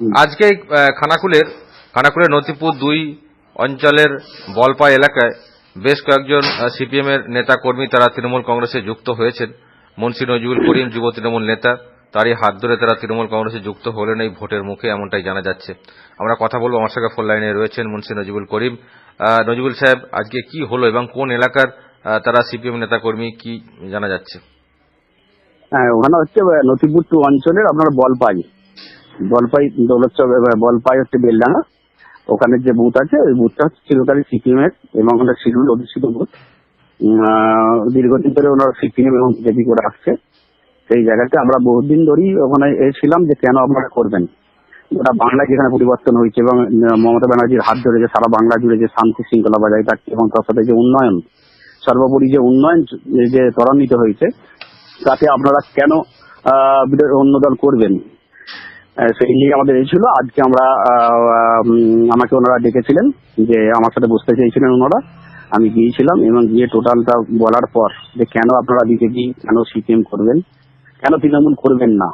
আজকে খানাকুলের খানাকুলের নথিপুর দুই অঞ্চলের বলপা এলাকায় বেশ কয়েকজন সিপিএম এর নেতা কর্মী তারা তৃণমূল কংগ্রেসে যুক্ত হয়েছেন। মুন্সি নজিবুল করিম যুব তৃণমূল নেতা তারই হাত ধরে তারা তৃণমূল কংগ্রেসে যুক্ত হলেন এই ভোটের মুখে এমনটাই জানা যাচ্ছে। আমরা কথা বলব আমার সঙ্গে ফোন লাইনে রয়েছেন মুন্সি নজিবুল করিম। নজিবুল সাহেব আজকে কি হলো এবং কোন এলাকার তারা সিপিএম নেতা কর্মী কি জানা যাচ্ছে? হ্যাঁ ওখানে হচ্ছে নথিপুর টু অঞ্চলের আপনার বলপাই। বলপাই দৌলতচক বলপাই হচ্ছে বেলডাঙ্গা। ওখানে যে বুথ আছে, ওই বুথটা হচ্ছে চিরকালই সিকিমের এবং ওখানে শিডিউল অধিষ্ঠিত বুথ। দীর্ঘদিন ধরে ওনারা সিকিম এবং বিজেপি করে আসছে। সেই জায়গাতে আমরা বহুদিন ধরেই ওখানে এসেছিলাম যে কেন আপনারা করবেন। ওটা বাংলায় যেখানে পরিবর্তন হয়েছে এবং মমতা ব্যানার্জির হাত ধরে যে সারা বাংলা জুড়ে যে শান্তি শৃঙ্খলা বজায় থাকছে এবং তার সাথে যে উন্নয়ন, সর্বোপরি যে উন্নয়ন যে ত্বরান্বিত হয়েছে, তাতে আপনারা কেন অন্য দল করবেন? সেই নিয়ে আমাদের এই ছিল। আজকে আমরা আমাকে ওনারা ডেকেছিলেন যে আমার সাথে বসতে চেয়েছিলেন ওনারা। আমি গিয়েছিলাম এবং গিয়ে টোটালটা বলার পর যে কেন আপনারা বিজেপি কেন সিপিএম করবেন, কেন তৃণমূল করবেন না,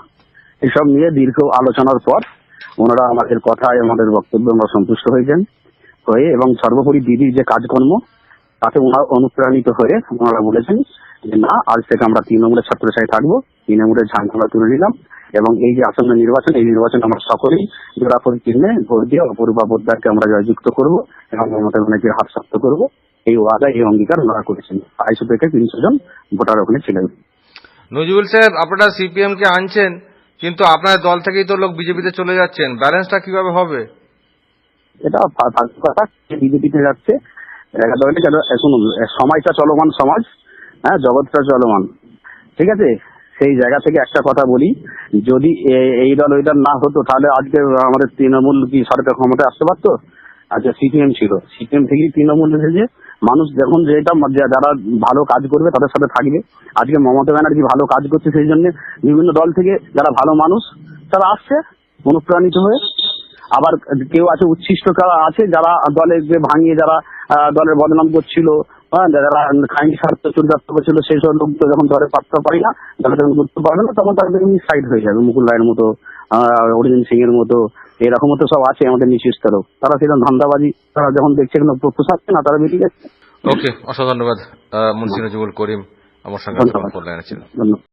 এসব নিয়ে দীর্ঘ আলোচনার পর ওনারা আমাদের কথায় আমাদের বক্তব্য ওনারা সন্তুষ্ট হয়েছেন হয়ে এবং সর্বোপরি দিদির যে কাজকর্ম, তাতে ওনারা অনুপ্রাণিত হয়ে ওনারা বলেছেন যে না, আজ থেকে আমরা তৃণমূলের ছাত্রছাত্রী থাকব, তৃণমূলের আমরা তুলে নিলাম। এবং এই যে আসন্ন নির্বাচন এই নির্বাচন আমরা সকলেই জোড়াফল চিহ্নে ভোট দিয়ে অপরূপা পোদ্দারকে আমরা জয়যুক্ত করব এবং মমতা ব্যানার্জির হাত শক্ত করব। এই ওয়াদা এই অঙ্গীকার ওনারা করেছেন। আড়াইশো থেকে তিনশো জন ভোটার ওখানে ছিলেন। নজিবুল সাহেব আপনারা সিপিএম কে আনছেন কিন্তু আপনার দল থেকেই তো লোক বিজেপিতে চলে যাচ্ছেন। ব্যালেন্সটা কীভাবে হবে? এটা কথা বিজেপিতে যাচ্ছে শুনুন সময়টা চলমান সমাজ হ্যাঁ জগৎটা চলমান। ঠিক আছে? সেই জায়গা থেকে একটা কথা বলি, যদি এই দল ওই দল না হতো, তাহলে আজকে আমাদের তৃণমূল কি সরকার ক্ষমতায় আসতে পারতো? আচ্ছা সিপিএম ছিল। সিপিএম থেকেই তৃণমূল এসেছে। মানুষ যখন যেটা যারা ভালো কাজ করবে তাদের সাথে থাকবে। আজকে মমতা ব্যানার্জি ভালো কাজ করছে, সেই জন্য বিভিন্ন দল থেকে যারা ভালো মানুষ, তারা আসছে, অনুপ্রাণিত হয়ে। আবার কেউ আছে, উচ্ছিষ্ট আছে, যারা দলে ভাঙিয়ে যারা দলের বদনাম করছিল হ্যাঁ, যারা খাইনি স্বার্থ চরিতার্থ করছিল সেই সব লোক যখন ধরে পাত্র পাই না তাহলে তখন করতে পারবে না তখন তাদের সাইড হয়ে যাবে মুকুল রায়ের মতো অরিজিৎ সিং এর মতো এরকম তো সব আছে আমাদের নিচু স্তরেও তারা সেরকম ধান্দাবাজি তারা যখন দেখছে পোষাচ্ছে না তারা বেরিয়ে যাচ্ছে। ওকে অসংখ্য ধন্যবাদ। মুন্সি নজিবুল করিম আমার সঙ্গে ধন্যবাদ।